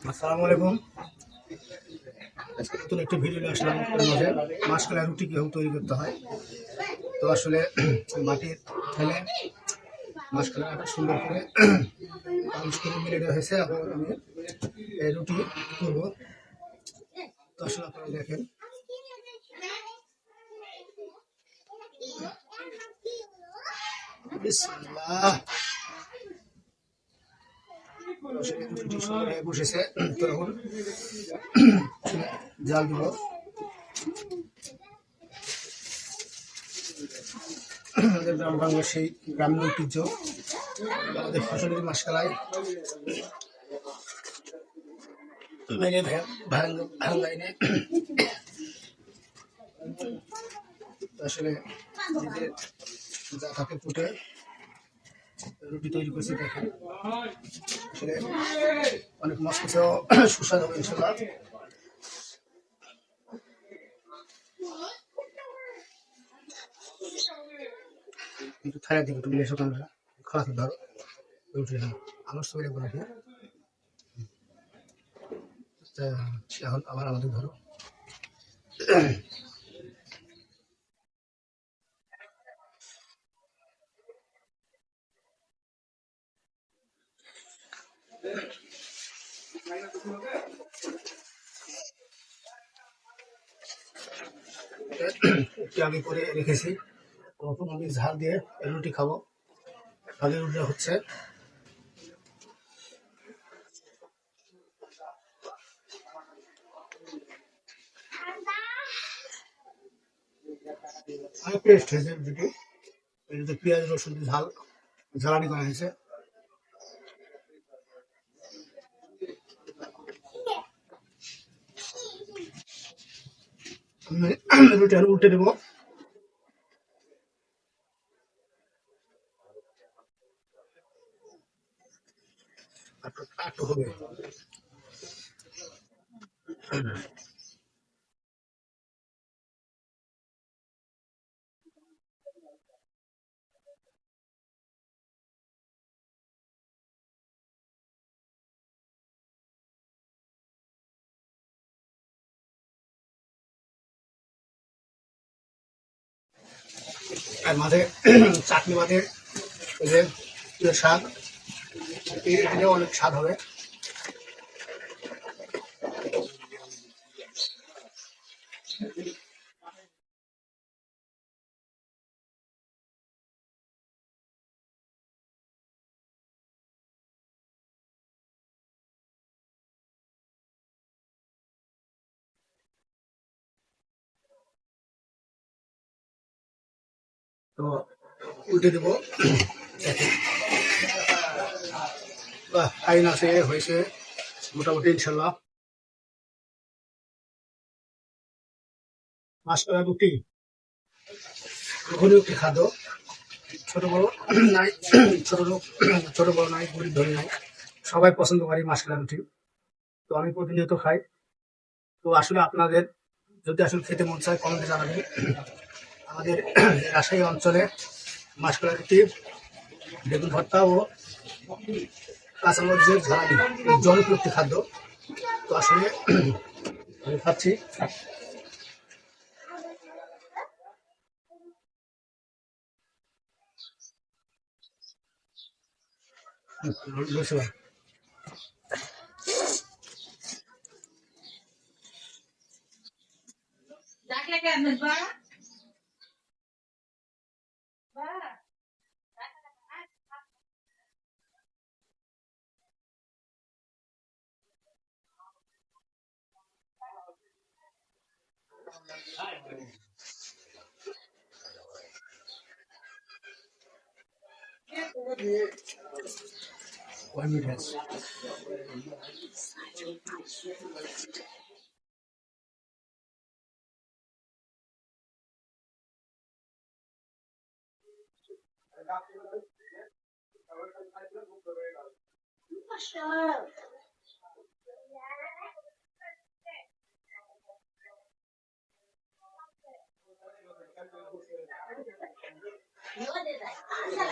আসসালামু আলাইকুম। আজকে নতুন একটি ভিডিও নিয়ে আসলাম। মাঝে মাসকলাই রুটি কীভাবে তৈরি করতে হয়। তো আসলে মাটির ফেলে মাসকলাটা সুন্দর করে পালিশ করে মিলে দেওয়া হয়েছে। এখন আমি এই রুটি করব। তো আসলে আপনারা দেখেন। বিসমিল্লাহ আসলে রুটি সুন্দর হয়ে বসেছে তো জাল দিব আমাদের গ্রাম বাংলার সেই গ্রামীণ ঐতিহ্য আমাদের ফসলের মাসকালায় মেরে ভাঙা এনে আসলে নিজের যা থাকে ফুটে রুটি তৈরি করছি দেখেন আসলে অনেক মস্ত সুস্বাদু হবে ইনশাল্লাহ। একটু থালা দিকে একটু এসো তোমরা, খাওয়া ধরো উঠে আমার সবাই বলে এখন আবার আমাদের ধরো। আগে করে রেখেছি। তখন আমি ঝাল দিয়ে রুটি খাব। আগে রুটিটা হচ্ছে পেস্ট হয়েছে রুটি পেঁয়াজ, রসুন ঝাল ঝালানি করা হয়েছে। রুটি আর উল্টে দেবো। হবে। আর মাঝে চাটনি মাঝে ওই যে শাক এটা অনেক স্বাদ হবে। তো উল্টে দেবো। বাহ, আইন আছে, হয়েছে। মোটামুটি, ইনশাল্লাহ। মাছ করা রুটি ঘরে একটি খাদ্য। ছোট বড় নাই, ছোট লোক, ছোট বড় নাই, গরিব ধনী নাই। সবাই পছন্দ করি মাছ করা রুটি তো আমি প্রতিনিয়ত খাই। তো আসলে আপনাদের, যদি আসলে খেতে মন চায় কমেন্টে জানাবেন। আমাদের রাজশাহী অঞ্চলে মাসকলা রুটি বেগুন ভর্তা ও কাঁচামরিচের ঝালানি জনপ্রিয় খাদ্য। তো আসলে আমি খাচ্ছি। ডাকলে কেন? বা Why would What's up? 你问的在打下来